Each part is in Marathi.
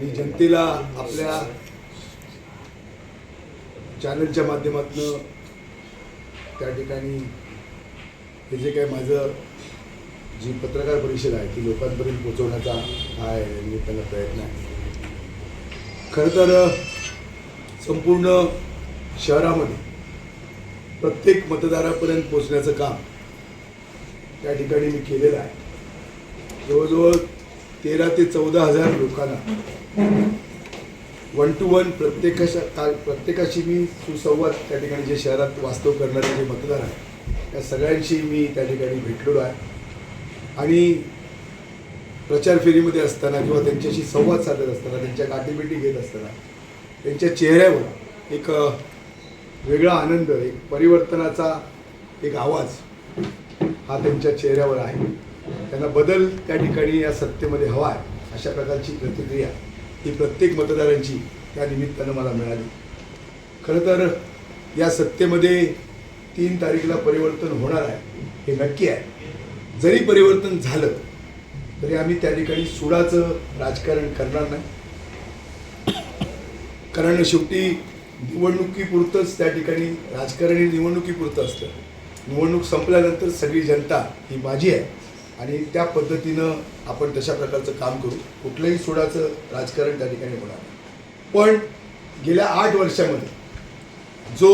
आणि जनतेला आपल्या चॅनलच्या माध्यमातून त्या ठिकाणी हे जे काही माझं जी पत्रकार परिषद आहे ती लोकांपर्यंत पोहोचवण्याचा हा आहे त्यांना प्रयत्न आहे. खरं तर संपूर्ण शहरामध्ये प्रत्येक मतदारापर्यंत पोचण्याचं काम त्या ठिकाणी मी केलेलं आहे. जवळजवळ तेरा ते चौदा हजार लोकांना. वन टू वन प्रत्येकाशा का प्रत्येकाशी मी सुसंवाद त्या ठिकाणी जे शहरात वास्तव करणारे जे मतदार आहेत त्या सगळ्यांशी मी त्या ठिकाणी भेटलेलो आहे. आणि प्रचार फेरीमध्ये असताना किंवा त्यांच्याशी संवाद साधत असताना त्यांच्या गाठीभेटी घेत असताना त्यांच्या चेहऱ्यावर एक वेगळा आनंद एक परिवर्तनाचा एक आवाज हा त्यांच्या चेहऱ्यावर आहे. त्यांना बदल त्या ठिकाणी या सत्तेमध्ये हवा आहे अशा प्रकारची प्रतिक्रिया ही प्रत्येक मतदारांची त्या निमित्तानं मला मिळाली. खरं तर या सत्तेमध्ये तीन तारीखला परिवर्तन होणार आहे हे नक्की आहे. जरी परिवर्तन झालं तरी आम्ही त्या ठिकाणी सुडाचं राजकारण करणार नाही. कारण शेवटी निवडणुकीपुरतंच त्या ठिकाणी राजकारण हे निवडणुकीपुरतं असतं. निवडणूक संपल्यानंतर सगळी जनता ही माझी आहे. आणि त्या पद्धतीनं आपण तशा प्रकारचं काम करू. कुठलंही सोडाचं राजकारण त्या ठिकाणी होणार पण गेल्या आठ वर्षामध्ये जो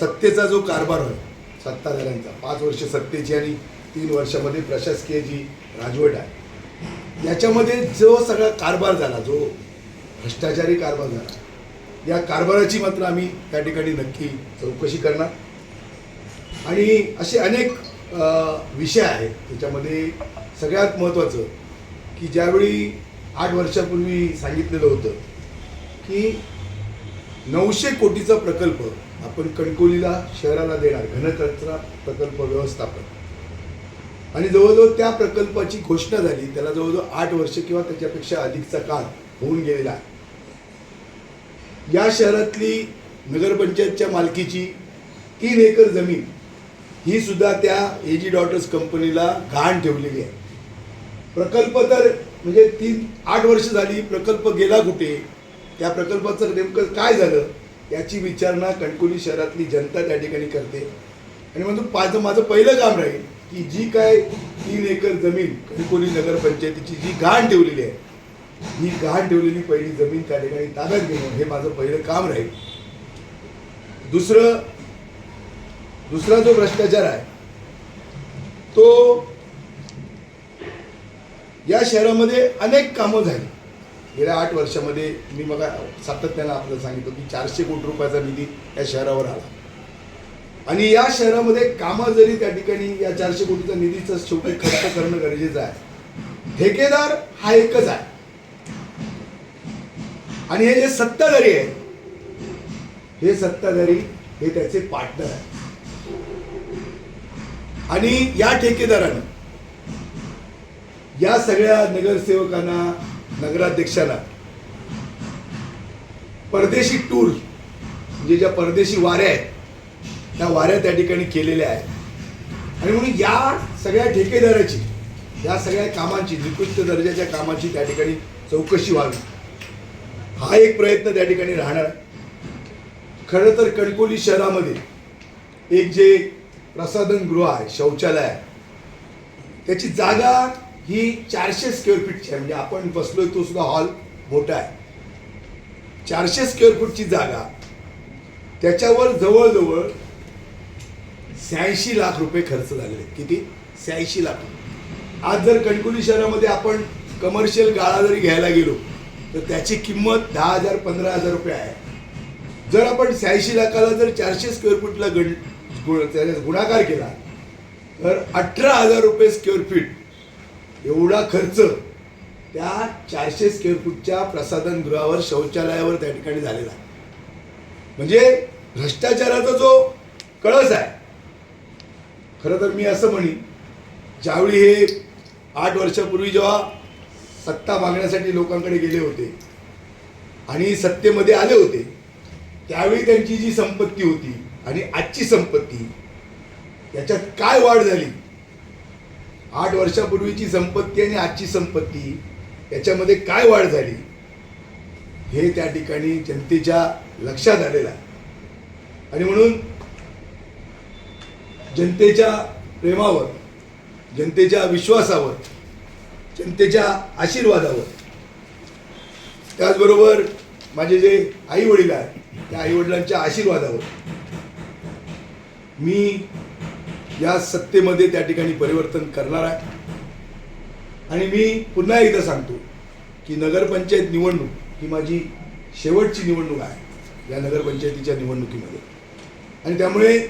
सत्तेचा जो कारभार होय सत्ताधाऱ्यांचा पाच वर्ष सत्तेची आणि तीन वर्षामध्ये प्रशासकीय जी राजवट आहे याच्यामध्ये जो सगळा कारभार झाला जो भ्रष्टाचारी कारभार झाला या कारभाराची मात्र आम्ही त्या ठिकाणी नक्की चौकशी करणार. आणि असे अनेक विषय आहेत त्याच्यामध्ये सगळ्यात महत्त्वाचं की ज्यावेळी आठ वर्षापूर्वी सांगितलेलं होतं की नऊशे कोटीचा प्रकल्प आपण कणकोलीला शहराला देणार घनकचरा प्रकल्प व्यवस्थापन. आणि जवळजवळ त्या प्रकल्पाची घोषणा झाली त्याला जवळजवळ आठ वर्ष किंवा त्याच्यापेक्षा अधिकचा काळ होऊन गेलेला आहे. या शहरातली नगरपंचायतच्या मालकीची तीन एकर जमीन ही सुद्धा त्या ए जी डॉटर्स कंपनीला घाण ठेवलेली आहे. प्रकल्प तर म्हणजे तीन आठ वर्ष झाली प्रकल्प गेला कुठे? त्या प्रकल्पाचं नेमकं काय झालं? याची विचारणा कणकोली शहरातली जनता त्या ठिकाणी करते. आणि म्हणून माझं माझं पहिलं काम राहील की जी काय तीन एकर जमीन कणकोली नगरपंचायतीची जी घाण ठेवलेली आहे ही घाण ठेवलेली पहिली जमीन त्या ठिकाणी ताब्यात घेणं हे माझं पहिलं काम राहील. दुसरं दुसरा जो भ्रष्टाचार आहे तो या शहरामध्ये अनेक कामं झाली. गेल्या आठ वर्षामध्ये मी मग सातत्यानं आपल्याला सांगितलं की चारशे कोटी रुपयाचा निधी या शहरावर आला. आणि या शहरामध्ये कामं जरी त्या ठिकाणी या चारशे कोटीचा निधीचा शेवटी खर्च करणं गरजेचं आहे ठेकेदार हा एकच आहे. आणि हे जे सत्ताधारी आहे हे सत्ताधारी हे त्याचे पार्टनर आहे आणि या ठेकेदारानं या सगळ्या नगरसेवकांना नगराध्यक्षांना परदेशी टूर म्हणजे ज्या परदेशी वाऱ्या आहेत त्या वाऱ्या त्या ठिकाणी केलेल्या आहेत. आणि म्हणून या सगळ्या ठेकेदाराची या सगळ्या कामांची निकृष्ट दर्जाच्या कामाची त्या ठिकाणी चौकशी व्हावी. हा एक प्रयत्न त्या ठिकाणी राहणार. खरं तर कणकोली शहरामध्ये एक जे प्रसाधन गृह आहे शौचालय आहे. त्याची जागा ही चारशे स्क्वेअर फीटची आहे. म्हणजे आपण बसलोय तो सुद्धा हॉल मोठा आहे. चारशे स्क्वेअर फूटची जागा. त्याच्यावर जवळजवळ शहाऐंशी लाख रुपये खर्च झालेले आहेत. किती? शहाऐंशी लाख आज जर कणकुली शहरामध्ये आपण कमर्शियल गाळा जरी घ्यायला गेलो तर त्याची किंमत दहा हजार पंधरा हजार रुपये आहे. जर आपण शहाऐंशी लाखाला जर चारशे स्क्वेअर फूटला गण गुण- गुणाकार केला. तर अठरा हजार रुपये स्क्वेअर फीट एवढा खर्च त्या चारशे स्क्वेअर फूटच्या प्रसाधन गृहावर शौचालयावर त्या ठिकाणी झालेला. म्हणजे भ्रष्टाचाराचा जो कळस आहे. खरं तर मी असं म्हणेन ज्यावेळी हे आठ वर्षापूर्वी जेव्हा सत्ता मागण्यासाठी लोकांकडे गेले होते आणि सत्तेमध्ये आले होते त्यावेळी त्यांची जी संपत्ती होती आणि आजची संपत्ती याच्यात काय वाढ झाली? आठ वर्षापूर्वीची संपत्ती आणि आजची संपत्ती याच्यामध्ये काय वाढ झाली? हे त्या ठिकाणी जनतेच्या लक्षात आलेलं आहे. आणि म्हणून जनतेच्या प्रेमावर जनतेच्या विश्वासावर जनतेच्या आशीर्वादावर त्याचबरोबर माझे जे आई वडील आहेत त्या आई वडिलांच्या आशीर्वादावर मी या सत्तेमध्ये त्या ठिकाणी परिवर्तन करणार आहे. आणि मी पुन्हा एकदा सांगतो की नगरपंचायत निवडणूक ही माझी शेवटची निवडणूक आहे या नगरपंचायतीच्या निवडणुकीमध्ये. आणि त्यामुळे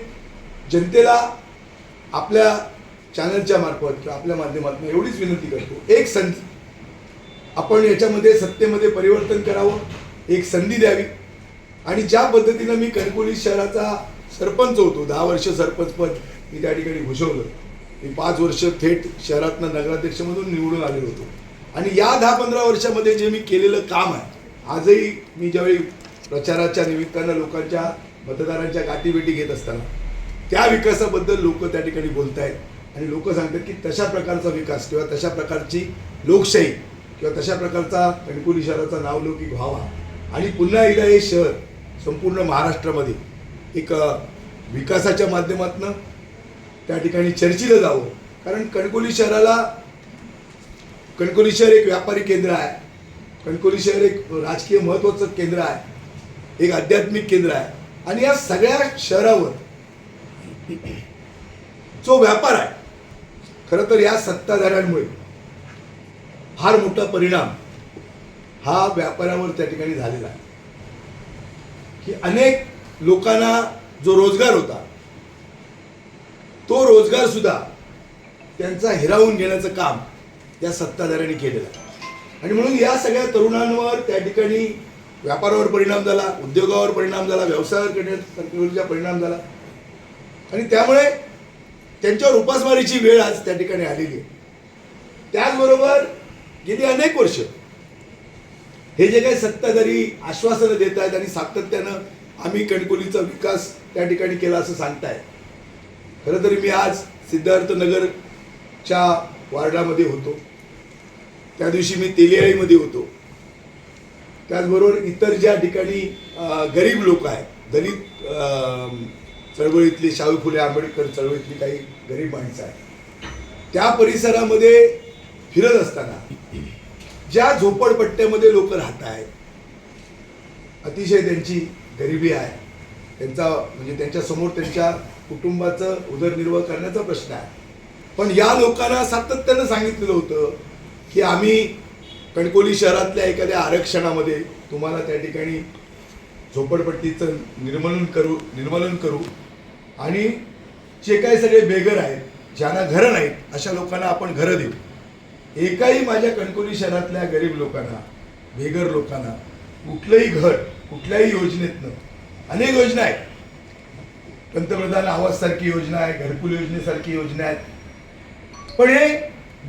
जनतेला आपल्या चॅनलच्या मार्फत किंवा आपल्या माध्यमातून एवढीच विनंती करतो एक संधी. आपण याच्यामध्ये सत्तेमध्ये परिवर्तन करावं एक संधी द्यावी. आणि ज्या पद्धतीनं मी कणकोली शहराचा सरपंच होतो दहा वर्ष सरपंचपद मी त्या ठिकाणी भूषवलं. मी पाच वर्ष थेट शहरातनं नगराध्यक्षमधून निवडून आलेलो होतो. आणि या दहा पंधरा वर्षामध्ये जे मी केलेलं काम आहे आजही मी ज्यावेळी प्रचाराच्या निमित्तानं लोकांच्या मतदारांच्या गाठीभेटी घेत असताना त्या विकासाबद्दल लोक त्या ठिकाणी बोलत आहेत आणि लोक सांगतात की तशा प्रकारचा विकास किंवा तशा प्रकारची लोकशाही किंवा तशा प्रकारचा कणकुली शहराचा नावलौकिक व्हावा. आणि पुन्हा एकदा हे शहर संपूर्ण महाराष्ट्रामध्ये एक विकासाच्या माध्यमातून त्या ठिकाणी चर्चिलं जावं. कारण कणकोली शहराला कणकोली शहर एक व्यापारी केंद्र आहे. कणकोली शहर एक राजकीय महत्त्वाचं केंद्र आहे. एक आध्यात्मिक केंद्र आहे. आणि या सगळ्या शहरावर जो व्यापार आहे खरं तर या सत्ताधाऱ्यांमुळे फार मोठा परिणाम हा व्यापारावर त्या ठिकाणी झालेला आहे. की अनेक लोकांना जो रोजगार होता तो रोजगार सुद्धा त्यांचा हिरावून घेण्याचं काम या सत्ताधाऱ्यांनी केलेलं आहे. आणि म्हणून या सगळ्या तरुणांवर त्या ठिकाणी व्यापारावर परिणाम झाला उद्योगावर परिणाम झाला व्यवसायावर करण्याचा परिणाम झाला. आणि त्यामुळे त्यांच्यावर उपासमारीची वेळ आज त्या ठिकाणी आलेली आहे. त्याचबरोबर गेली अनेक वर्ष हे जे काही सत्ताधारी आश्वासनं देत आहेत आणि सातत्यानं आम्ही कणकोलीचा विकास त्या ठिकाणी केला असं सांगताय. खरं तरी मी आज सिद्धार्थनगरच्या वार्डामध्ये होतो. त्या दिवशी मी तेलियाळीमध्ये होतो. त्याचबरोबर इतर ज्या ठिकाणी गरीब लोक आहेत दलित चळवळीतली शाहू फुले आंबेडकर चळवळीतली काही गरीब माणसं आहेत त्या परिसरामध्ये फिरत असताना ज्या झोपडपट्ट्यामध्ये लोक राहत आहेत अतिशय त्यांची गरिबी आहे. त्यांचा म्हणजे त्यांच्यासमोर त्यांच्या कुटुंबाचं उदरनिर्वाह करण्याचा प्रश्न आहे. पण या लोकांना सातत्यानं सांगितलेलं होतं की आम्ही कणकोली शहरातल्या एखाद्या आरक्षणामध्ये तुम्हाला त्या ठिकाणी झोपडपट्टीचं निर्मलन करू निर्मलन करू आणि जे काही सगळे बेघर आहेत ज्यांना घरं नाहीत अशा लोकांना आपण घरं देऊ. एकाही माझ्या कणकोली शहरातल्या गरीब लोकांना बेघर लोकांना कुठलंही घर कुठल्याही योजनेतनं. अनेक योजना आहेत. पंतप्रधान आवाससारखी योजना आहे घरकुल योजनेसारखी योजना आहेत. पण हे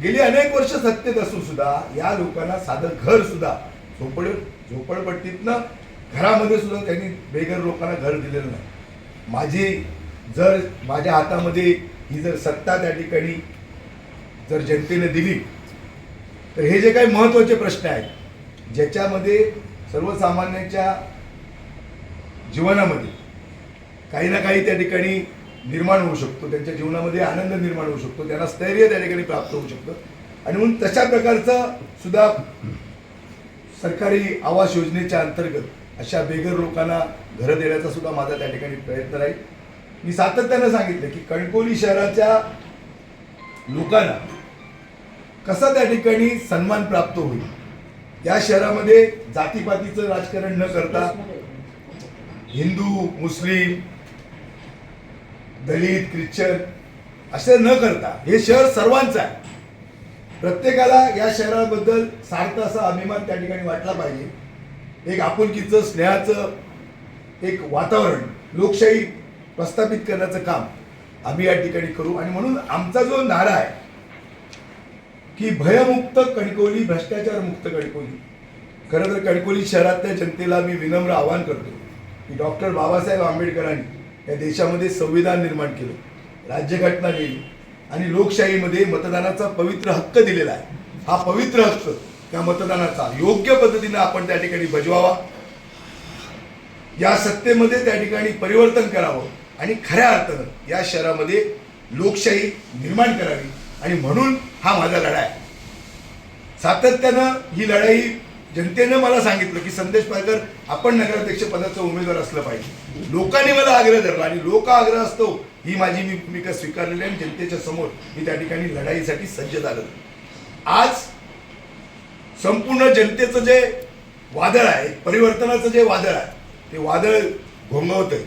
गेली अनेक वर्ष सत्तेत असून सुद्धा या लोकांना साधं घर सुद्धा झोपड झोपडपट्टीतनं घरामध्ये सुद्धा त्यांनी बेघर लोकांना घर दिलेलं नाही. माझी जर माझ्या हातामध्ये ही जर सत्ता त्या ठिकाणी जर जनतेने दिली तर हे जे काही महत्त्वाचे प्रश्न आहेत ज्याच्यामध्ये सर्वसामान्यांच्या जीवनामध्ये काही ना काही त्या ठिकाणी निर्माण होऊ शकतो त्यांच्या जीवनामध्ये आनंद निर्माण होऊ शकतो त्यांना स्थैर्य त्या ठिकाणी प्राप्त होऊ शकतं. आणि म्हणून तशा प्रकारचं सुद्धा सरकारी आवास योजनेच्या अंतर्गत अशा बेघर लोकांना घरं देण्याचा सुद्धा माझा त्या ठिकाणी प्रयत्न राहील. मी सातत्यानं सांगितलं की कणकोली शहराच्या लोकांना कसा त्या ठिकाणी सन्मान प्राप्त होईल? या शहरामध्ये जातीपातीचं राजकारण न करता हिंदू मुस्लिम दलित ख्रिश्चन असे न करता हे शहर सर्वांचं आहे. प्रत्येकाला या शहराबद्दल सार्थ असा अभिमान त्या ठिकाणी वाटला पाहिजे. एक आपुलकीचं स्नेहाचं एक वातावरण लोकशाही प्रस्थापित करण्याचं काम आम्ही या ठिकाणी करू. आणि म्हणून आमचा जो नारा आहे की भयमुक्त कणकवली भ्रष्टाचार मुक्त कणकोली खरं तर कणकोली शहरातल्या जनतेला मी विनम्र आवाहन करतो. की डॉक्टर बाबासाहेब आंबेडकरांनी या देशामध्ये संविधान निर्माण केलं. राज्यघटना लिहिली आणि लोकशाहीमध्ये मतदानाचा पवित्र हक्क दिलेला आहे. हा पवित्र हक्क त्या मतदानाचा योग्य पद्धतीनं आपण त्या ठिकाणी बजवावा. या सत्तेमध्ये त्या ठिकाणी परिवर्तन करावं आणि खऱ्या अर्थानं या शहरामध्ये लोकशाही निर्माण करावी आणि म्हणून हा माझा लढा आहे. सातत्यानं ही लढाई जनतेनं मला सांगितलं की संदेश पारकर आपण नगराध्यक्ष पदाचा उमेदवार असलं पाहिजे. लोकांनी मला आग्रह धरला आणि लोक आग्रह असतो ही माझी मी भूमिका स्वीकारलेली आहे आणि जनतेच्या समोर मी त्या ठिकाणी लढाईसाठी सज्ज झालो. आज संपूर्ण जनतेचं जे वादळ आहे परिवर्तनाचं जे वादळ आहे ते वादळ घोंगवत आहे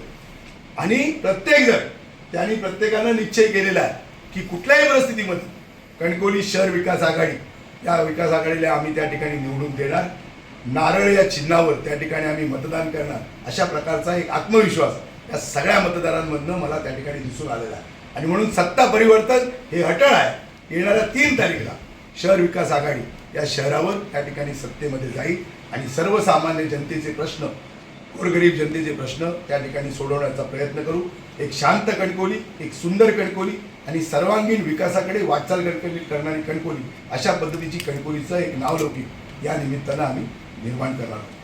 आणि प्रत्येकजण त्यांनी प्रत्येकानं निश्चय केलेला आहे की कुठल्याही परिस्थितीमध्ये कणकोली शहर विकास आघाडी या विकास आघाडीला आम्ही त्या ठिकाणी निवडून देणार. नारळ या चिन्हावर त्या ठिकाणी आम्ही मतदान करणार. अशा प्रकारचा एक आत्मविश्वास या सगळ्या मतदारांमधनं मला त्या ठिकाणी दिसून आलेला आहे. आणि म्हणून सत्ता परिवर्तन हे अटळ आहे. येणाऱ्या तीन तारीखला शहर विकास आघाडी या शहरावर त्या ठिकाणी सत्तेमध्ये जाईल. आणि सर्वसामान्य जनतेचे प्रश्न गोरगरीब जनतेचे प्रश्न त्या ठिकाणी सोडवण्याचा प्रयत्न करू. एक शांत कणकोली एक सुंदर कणकोली आणि सर्वांगीण विकासाकडे वाटचाल कणकोली करणारी कणकोली अशा पद्धतीची कणकोलीचं एक नावलौकिक या निमित्तानं आम्ही निर्माण करणार आहोत.